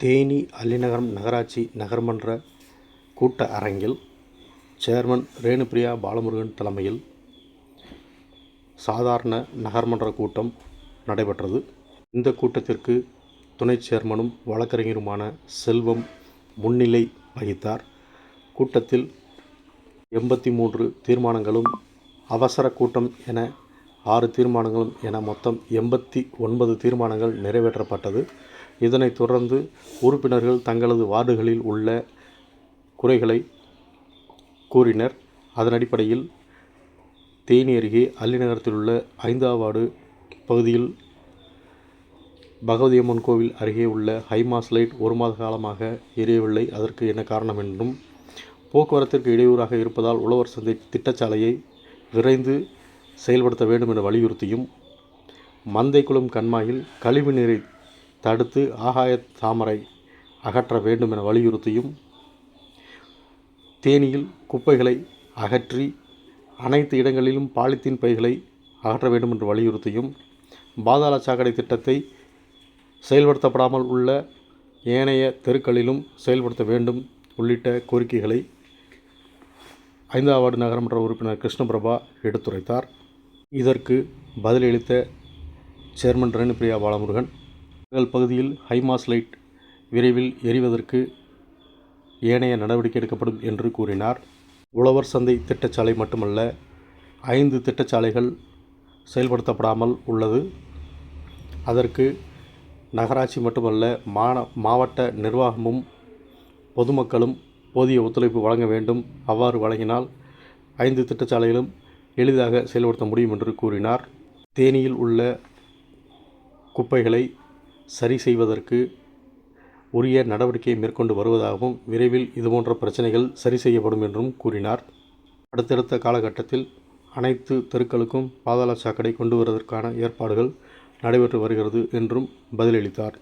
தேனி அல்லிநகரம் நகராட்சி நகர்மன்ற கூட்ட அரங்கில் சேர்மன் ரேணுபிரியா பாலமுருகன் தலைமையில் சாதாரண நகர்மன்ற கூட்டம் நடைபெற்றது. இந்த கூட்டத்திற்கு துணை சேர்மனும் வழக்கறிஞருமான செல்வம் முன்னிலை வகித்தார். கூட்டத்தில் எண்பத்தி மூன்று தீர்மானங்களும் அவசர கூட்டம் என ஆறு தீர்மானங்களும் என மொத்தம் எண்பத்தி ஒன்பது தீர்மானங்கள் நிறைவேற்றப்பட்டது. இதனைத் தொடர்ந்து உறுப்பினர்கள் தங்களது வார்டுகளில் உள்ள குறைகளை கூறினர். அதன் அடிப்படையில் தேனி அருகே அல்லிநகரத்தில் உள்ள ஐந்தாவது வார்டு பகுதியில் பகவதியம்மன் கோவில் அருகே உள்ள ஹைமாஸ் லைட் ஒரு மாத காலமாக எரியவில்லை. அதற்கு என்ன காரணம் என்றும் போக்குவரத்திற்கு இடையூறாக இருப்பதால் உழவர் சந்தை திட்டச்சாலையை விரைந்து செயல்படுத்த வேண்டும் என வலியுறுத்தியும் மந்தைக்குளம் கண்மாயில் கழிவு நீரை தடுத்து ஆகாய தாமரை அகற்ற வேண்டும் என வலியுறுத்தியும் தேனியில் குப்பைகளை அகற்றி அனைத்து இடங்களிலும் பாலித்தீன் பைகளை அகற்ற வேண்டும் என்று வலியுறுத்தியும் பாதாள சாக்கடை திட்டத்தை செயல்படுத்தப்படாமல் உள்ள ஏனைய தெருக்களிலும் செயல்படுத்த வேண்டும் உள்ளிட்ட கோரிக்கைகளை ஐந்தாவது வார்டு நகரமன்ற உறுப்பினர் கிருஷ்ணபிரபா எடுத்துரைத்தார். இதற்கு பதிலளித்த சேர்மன் ரேணுபிரியா பாலமுருகன் எங்கள் பகுதியில் ஹைமாஸ் லைட் விரைவில் எரிவதற்கு ஏனைய நடவடிக்கை எடுக்கப்படும் என்று கூறினார். உழவர் சந்தை திட்டச்சாலை மட்டுமல்ல ஐந்து திட்டச்சாலைகள் செயல்படுத்தப்படாமல் உள்ளது. அதற்கு நகராட்சி மட்டுமல்ல மான மாவட்ட நிர்வாகமும் பொதுமக்களும் போதிய ஒத்துழைப்பு வழங்க வேண்டும். அவ்வாறு வழங்கினால் ஐந்து திட்டச்சாலைகளும் எளிதாக செயல்படுத்த முடியும் என்று கூறினார். தேனியில் உள்ள குப்பைகளை சரி செய்வதற்கு உரிய நடவடிக்கையை மேற்கொண்டு வருவதாகவும் விரைவில் இதுபோன்ற பிரச்சனைகள் சரி செய்யப்படும் என்றும் கூறினார். அடுத்தடுத்த காலகட்டத்தில் அனைத்து தெருக்களுக்கும் பாதாள சாக்கடை கொண்டு வருவதற்கான ஏற்பாடுகள் நடைபெற்று வருகிறது என்றும் பதிலளித்தார்.